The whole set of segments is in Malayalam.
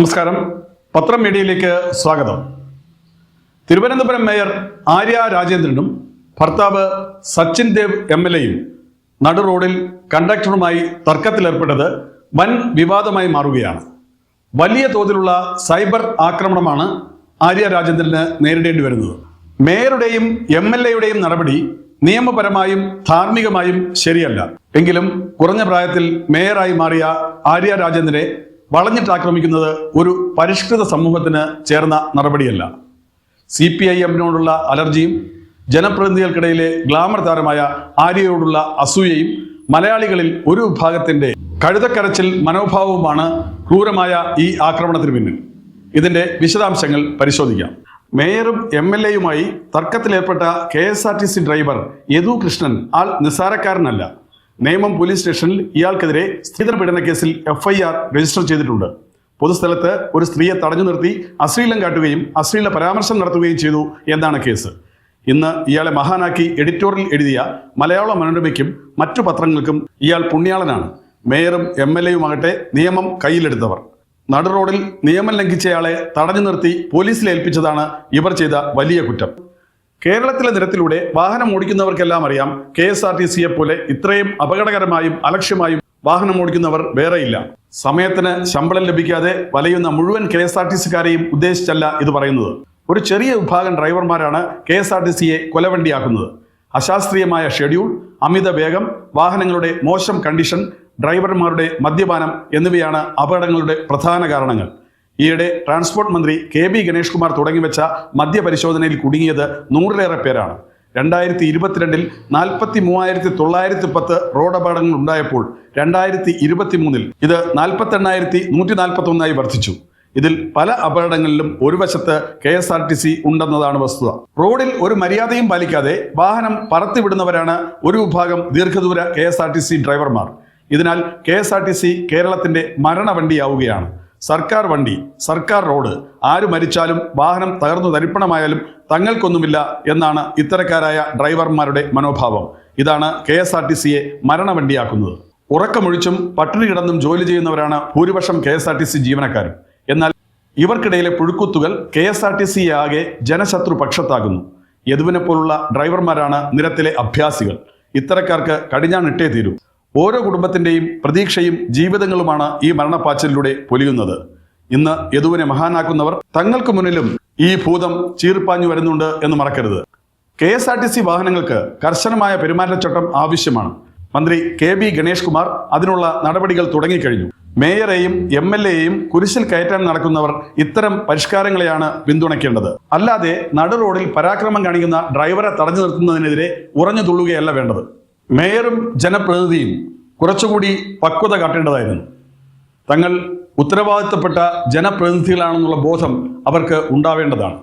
നമസ്കാരം. പത്രം മീഡിയയിലേക്ക് സ്വാഗതം. തിരുവനന്തപുരം മേയർ ആര്യ രാജേന്ദ്രനും ഭർത്താവ് സച്ചിൻ ദേവ് എം എൽ എയും നടു റോഡിൽ കണ്ടക്ടറുമായി തർക്കത്തിലേർപ്പെട്ടത് വൻ വിവാദമായി മാറുകയാണ്. വലിയ തോതിലുള്ള സൈബർ ആക്രമണമാണ് ആര്യ രാജേന്ദ്രന് നേരിടേണ്ടി വരുന്നത്. മേയറുടെയും എം എൽ എയുടെയും നടപടി നിയമപരമായും ധാർമ്മികമായും ശരിയല്ല. എങ്കിലും കുറഞ്ഞ പ്രായത്തിൽ മേയറായി മാറിയ ആര്യ രാജേന്ദ്രനെ വളഞ്ഞിട്ട് ആക്രമിക്കുന്നത് ഒരു പരിഷ്കൃത സമൂഹത്തിന് ചേർന്ന നടപടിയല്ല. സി പി ഐ എമ്മിനോടുള്ള അലർജിയും ജനപ്രതിനിധികൾക്കിടയിലെ ഗ്ലാമർ താരമായ ആര്യയോടുള്ള അസൂയയും മലയാളികളിൽ ഒരു വിഭാഗത്തിന്റെ കഴുതക്കരച്ചിൽ മനോഭാവവുമാണ് ക്രൂരമായ ഈ ആക്രമണത്തിന് പിന്നിൽ. ഇതിന്റെ വിശദാംശങ്ങൾ പരിശോധിക്കാം. മേയറും എം എൽ എയുമായി തർക്കത്തിലേർപ്പെട്ട K S R T C driver Yadu Krishnan ആൾ നിസ്സാരക്കാരനല്ല. നേമം പോലീസ് സ്റ്റേഷനിൽ ഇയാൾക്കെതിരെ സ്ത്രീധന പീഡന കേസിൽ എഫ്ഐആർ രജിസ്റ്റർ ചെയ്തിട്ടുണ്ട്. പൊതുസ്ഥലത്ത് ഒരു സ്ത്രീയെ തടഞ്ഞു നിർത്തി അശ്ലീലം കാട്ടുകയും അശ്ലീല പരാമർശം നടത്തുകയും ചെയ്തു എന്നാണ് കേസ്. ഇന്ന് ഇയാളെ മഹാനാക്കി എഡിറ്റോറിയൽ എഴുതിയ മലയാള മനോരമയ്ക്കും മറ്റു പത്രങ്ങൾക്കും ഇയാൾ പുണ്യാളനാണ്. മേയറും എം എൽ എയുമാകട്ടെ നിയമം കയ്യിലെടുത്തവർ. നടുറോഡിൽ നിയമം ലംഘിച്ചയാളെ തടഞ്ഞു നിർത്തി പോലീസിൽ ഏൽപ്പിച്ചതാണ് ഇവർ ചെയ്ത വലിയ കുറ്റം. കേരളത്തിലെ നിരത്തിലൂടെ വാഹനം ഓടിക്കുന്നവർക്കെല്ലാം അറിയാം കെ എസ് ആർ ടി സിയെ പോലെ ഇത്രയും അപകടകരമായും അലക്ഷ്യമായും വാഹനം ഓടിക്കുന്നവർ വേറെയില്ല. സമയത്തിന് ശമ്പളം ലഭിക്കാതെ വലയുന്ന മുഴുവൻ കെ എസ് ആർ ടി സിക്കാരെയും ഉദ്ദേശിച്ചല്ല ഇത് പറയുന്നത്. ഒരു ചെറിയ വിഭാഗം ഡ്രൈവർമാരാണ് കെ എസ് ആർ ടി സിയെ കൊലവണ്ടിയാക്കുന്നത്. അശാസ്ത്രീയമായ ഷെഡ്യൂൾ അമിത വേഗം വാഹനങ്ങളുടെ മോശം കണ്ടീഷൻ ഡ്രൈവർമാരുടെ മദ്യപാനം എന്നിവയാണ് അപകടങ്ങളുടെ പ്രധാന കാരണങ്ങൾ. ഈയിടെ ട്രാൻസ്പോർട്ട് മന്ത്രി കെ ബി ഗണേഷ് കുമാർ തുടങ്ങിവെച്ച മദ്യപരിശോധനയിൽ കുടുങ്ങിയത് നൂറിലേറെ പേരാണ്. രണ്ടായിരത്തി ഇരുപത്തിരണ്ടിൽ നാൽപ്പത്തി മൂവായിരത്തി തൊള്ളായിരത്തി പത്ത് റോഡ് അപകടങ്ങൾ ഉണ്ടായപ്പോൾ രണ്ടായിരത്തി ഇരുപത്തി മൂന്നിൽ ഇത് നാൽപ്പത്തി എണ്ണായിരത്തി നൂറ്റി നാൽപ്പത്തി ഒന്നായി വർദ്ധിച്ചു. ഇതിൽ പല അപകടങ്ങളിലും ഒരു വശത്ത് K S R T C ഉണ്ടെന്നതാണ് വസ്തുത. റോഡിൽ ഒരു മര്യാദയും പാലിക്കാതെ വാഹനം പറത്തിവിടുന്നവരാണ് ഒരു വിഭാഗം ദീർഘദൂര K S R T C ഡ്രൈവർമാർ. ഇതിനാൽ K S R T C കേരളത്തിന്റെ മരണവണ്ടിയാവുകയാണ്. സർക്കാർ വണ്ടി സർക്കാർ റോഡ് ആര് മരിച്ചാലും വാഹനം തകർന്നു തരിപ്പണമായാലും തങ്ങൾക്കൊന്നുമില്ല എന്നാണ് ഇത്തരക്കാരായ ഡ്രൈവർമാരുടെ മനോഭാവം. ഇതാണ് കെ എസ് ആർ ടി സിയെ മരണവണ്ടിയാക്കുന്നത്. ഉറക്കമൊഴിച്ചും പട്ടിണി കിടന്നും ജോലി ചെയ്യുന്നവരാണ് ഭൂരിപക്ഷം K S R T C ജീവനക്കാരും. എന്നാൽ ഇവർക്കിടയിലെ പുഴുക്കുത്തുകൾ K S R T C ആകെ ജനശത്രു പക്ഷത്താകുന്നു യദുവിനെ പോലുള്ള ഡ്രൈവർമാരാണ് നിരത്തിലെ അഭ്യാസികൾ. ഇത്തരക്കാർക്ക് കടിഞ്ഞാണിട്ടേ തീരൂ. ഓരോ കുടുംബത്തിന്റെയും പ്രതീക്ഷയും ജീവിതങ്ങളുമാണ് ഈ മരണപ്പാച്ചിലൂടെ പൊലിയുന്നത്. ഇന്ന് യദുവിനെ മഹാനാക്കുന്നവർ തങ്ങൾക്ക് മുന്നിലും ഈ ഭൂതം ചീർപ്പാഞ്ഞു വരുന്നുണ്ട് എന്ന് മറക്കരുത്. K S R T C വാഹനങ്ങൾക്ക് കർശനമായ പെരുമാറ്റച്ചട്ടം ആവശ്യമാണ്. മന്ത്രി കെ ബി ഗണേഷ് കുമാർ അതിനുള്ള നടപടികൾ തുടങ്ങിക്കഴിഞ്ഞു. മേയറെയും എം എൽ എയും കുരിശിൽ കയറ്റാൻ നടക്കുന്നവർ ഇത്തരം പരിഷ്കാരങ്ങളെയാണ് പിന്തുണയ്ക്കേണ്ടത്. അല്ലാതെ നടു റോഡിൽ പരാക്രമം കാണിക്കുന്ന ഡ്രൈവറെ തടഞ്ഞു നിർത്തുന്നതിനെതിരെ ഉറഞ്ഞു തുള്ളുകയല്ല വേണ്ടത്. മേയറും ജനപ്രതിനിധിയും കുറച്ചുകൂടി പക്വത കാട്ടേണ്ടതായിരുന്നു. തങ്ങൾ ഉത്തരവാദിത്തപ്പെട്ട ജനപ്രതിനിധികളാണെന്നുള്ള ബോധം അവർക്ക് ഉണ്ടാവേണ്ടതാണ്.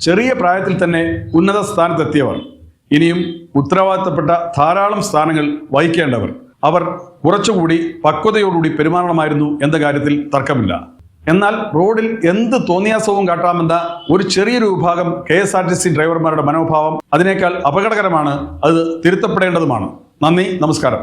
ചെറിയ പ്രായത്തിൽ തന്നെ ഉന്നത സ്ഥാനത്തെത്തിയവർ ഇനിയും ഉത്തരവാദിത്തപ്പെട്ട ധാരാളം സ്ഥാനങ്ങൾ വഹിക്കേണ്ടവർ. അവർ കുറച്ചുകൂടി പക്വതയോടുകൂടി പെരുമാറണമായിരുന്നു എന്ന കാര്യത്തിൽ തർക്കമില്ല. എന്നാൽ റോഡിൽ എന്ത് തോന്നിയാസവും കാട്ടാമെന്ന ഒരു ചെറിയൊരു വിഭാഗം K S R T C ഡ്രൈവർമാരുടെ മനോഭാവം അതിനേക്കാൾ അപകടകരമാണ് അത് തിരുത്തപ്പെടേണ്ടതുമാണ്. നന്ദി നമസ്കാരം.